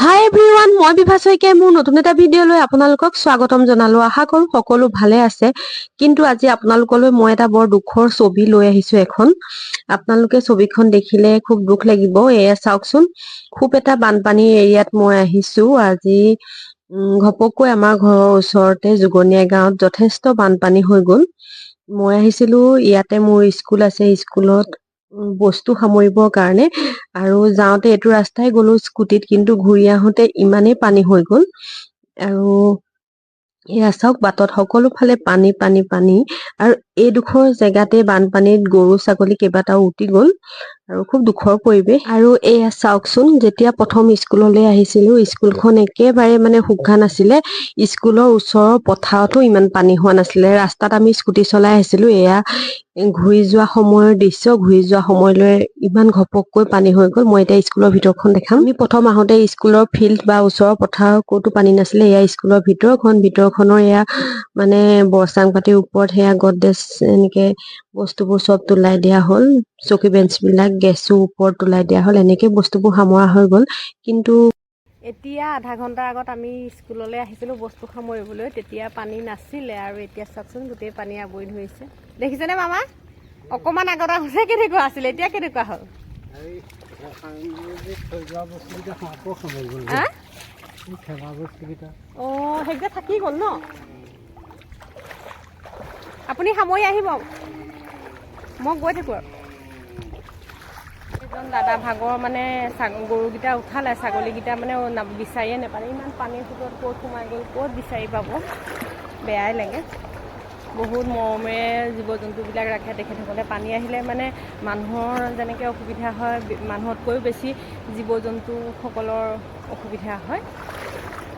হাই everyone মই বিভা শইকীয়াই মোৰ নতুন এটা ভিডিঅ'লৈ আপোনালোকক স্বাগতম জনালো। আশা কৰো সকলো ভালে আছে। কিন্তু আজি আপোনালোকলৈ মই এটা বৰ দুখৰ ছবি লৈ আহিছো এখন। আপোনালোকে ছবিখন দেখিলে খুব দুখ লাগিব এয়া চাওকচোন। খুব এটা বানপানীৰ এৰিয়াত মই আহিছো। আজি ঘপককৈ আমাৰ ঘৰৰ ওচৰতে জুগনীয়া গাঁৱত যথেষ্ট বানপানী হৈ গ'ল। মই আহিছিলো ইয়াতে মোৰ স্কুল আছে স্কুলত বস্তু সামৰিবৰ কাৰণে। আৰু যাওঁতে এইটো ৰাস্তাই গ'লো স্কুটিত কিন্তু ঘূৰি আহোঁতে ইমানেই পানী হৈ গ'ল। আৰু এয়া চাওক বাটত সকলো ফালে পানী পানী পানী। আৰু এইডোখৰ জেগাতে বানপানীত গৰু ছাগলী কেইবাটাও উটি গ'ল। আৰু খুব দুখৰ পৰিৱেশ। আৰু এয়া চাওকচোন যেতিয়া প্ৰথম স্কুললৈ আহিছিলো স্কুলখন একেবাৰে মানে শুকান আছিলে। স্কুলৰ ওচৰৰ পথাৰতো ইমান পানী হোৱা নাছিলে। ৰাস্তাত আমি স্কুটি চলাই আহিছিলো। এয়া ঘূৰি যোৱা সময়ৰ দৃশ্য। ঘূৰি যোৱা সময়লৈ ইমান ঘপককৈ পানী হৈ গ'ল। মই এতিয়া স্কুলৰ ভিতৰখন দেখাম। আমি প্ৰথম আহোঁতে স্কুলৰ ফিল্ড বা ওচৰৰ পথাৰ ক'তো পানী নাছিলে। এয়া স্কুলৰ ভিতৰখন। ভিতৰখনৰ এয়া মানে বৰচাং পাতিৰ ওপৰত সেয়া গডৰেজ এনেকে বস্তুবোৰ চব তোলাই দিয়া হ'ল। চকী বেঞ্চ বিলাক গেছো ওপৰত তোলাই দিয়া হ'ল এনেকে বস্তুবোৰ সামৰা হৈ গ'ল। কিন্তু এতিয়া আধা ঘণ্টাৰ আগত আমি স্কুললৈ আহিছিলোঁ বস্তু সামৰিবলৈ তেতিয়া পানী নাছিলে আৰু এতিয়া চাওকচোন গোটেই পানী আৱৰি ধৰিছে। দেখিছেনে মামা? অকণমান আগত আহোঁতে কেনেকুৱা আছিলে এতিয়া কেনেকুৱা হ'ল? অঁ সেইকেইটা থাকি গ'ল ন? আপুনি সামৰি আহিব। মই গৈ থাকোঁ আৰু। দাদা ভাগৰ মানে গৰুকেইটা উঠালে ছাগলীকেইটা মানে বিচাৰিয়ে নাপালে। ইমান পানীৰ ভিতৰত ক'ত সোমাই গ'ল ক'ত বিচাৰি পাব? বেয়াই লাগে। বহুত মৰমেৰে জীৱ জন্তুবিলাক ৰাখে তেখেতসকলে। পানী আহিলে মানে মানুহৰ যেনেকৈ অসুবিধা হয় মানুহতকৈও বেছি জীৱ জন্তুসকলৰ অসুবিধা হয়।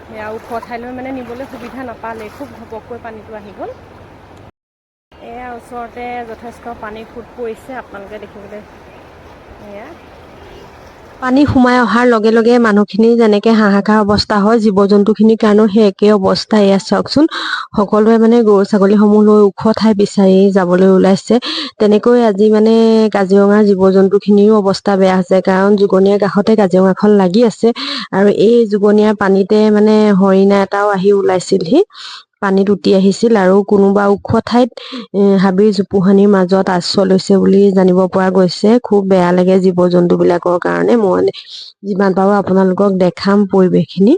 সেয়া ওখ ঠাইলৈ মানে নিবলৈ সুবিধা নাপালে খুব ঘপককৈ পানীটো আহি গ'ল। এয়া ওচৰতে যথেষ্ট পানী সোঁত পৰিছে। আপোনালোকে দেখিবলৈ পানী সোমাই অহাৰ লগে লগে মানুহখিনি যেনেকে হাহাকাৰ অৱস্থা হয় জীৱ জন্তুখিনিৰ কাৰণেও সেই একেই অৱস্থা। এয়া চাওকচোন সকলোৱে মানে গৰু ছাগলীসমূহ লৈ ওখ ঠাই বিচাৰি যাবলৈ ওলাইছে। তেনেকৈ আজি মানে কাজিৰঙাৰ জীৱ জন্তুখিনিৰো অৱস্থা বেয়া হৈছে কাৰণ জুগনীয়াৰ কাষতে কাজিৰঙাখন লাগি আছে। আৰু এই জুগনীয়াৰ পানীতে মানে হৰিণা এটাও আহি ওলাইছিলহি। পানীত উটি আহিছিল আৰু কোনোবা ওখ ঠাইত হাবিৰ জোপোহানিৰ মাজত আশ্ৰয় লৈছে বুলি জানিব পৰা গৈছে। খুব বেয়া লাগে জীৱ জন্তু বিলাকৰ কাৰণে। মই যিমান পাৰো আপোনালোকক দেখাম পৰিৱেশখিনি।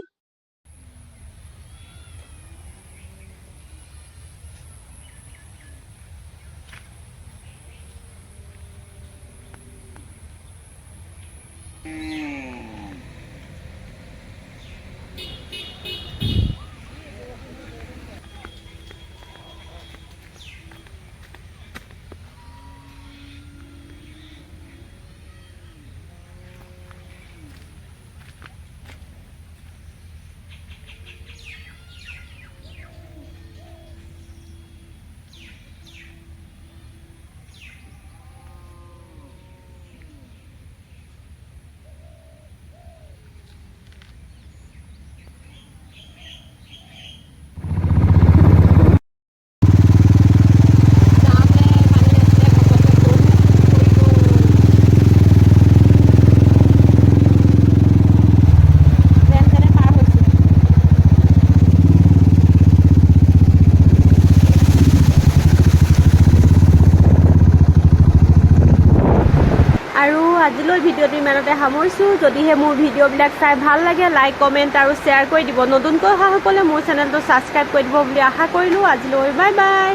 আজিলৈ ভিডিঅ'টো ইমানতে সামৰিছোঁ। যদিহে মোৰ ভিডিঅ'বিলাক চাই ভালো লাগে লাইক কমেণ্ট আৰু শ্বেয়াৰ কৰি দিব। নতুনকৈ অহাসকলে মোৰ চেনেলটো ছাবস্ক্ৰাইব কৰি দিব বুলি আশা কৰিলোঁ। আজিলৈ বাই বাই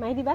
মাৰি দিবা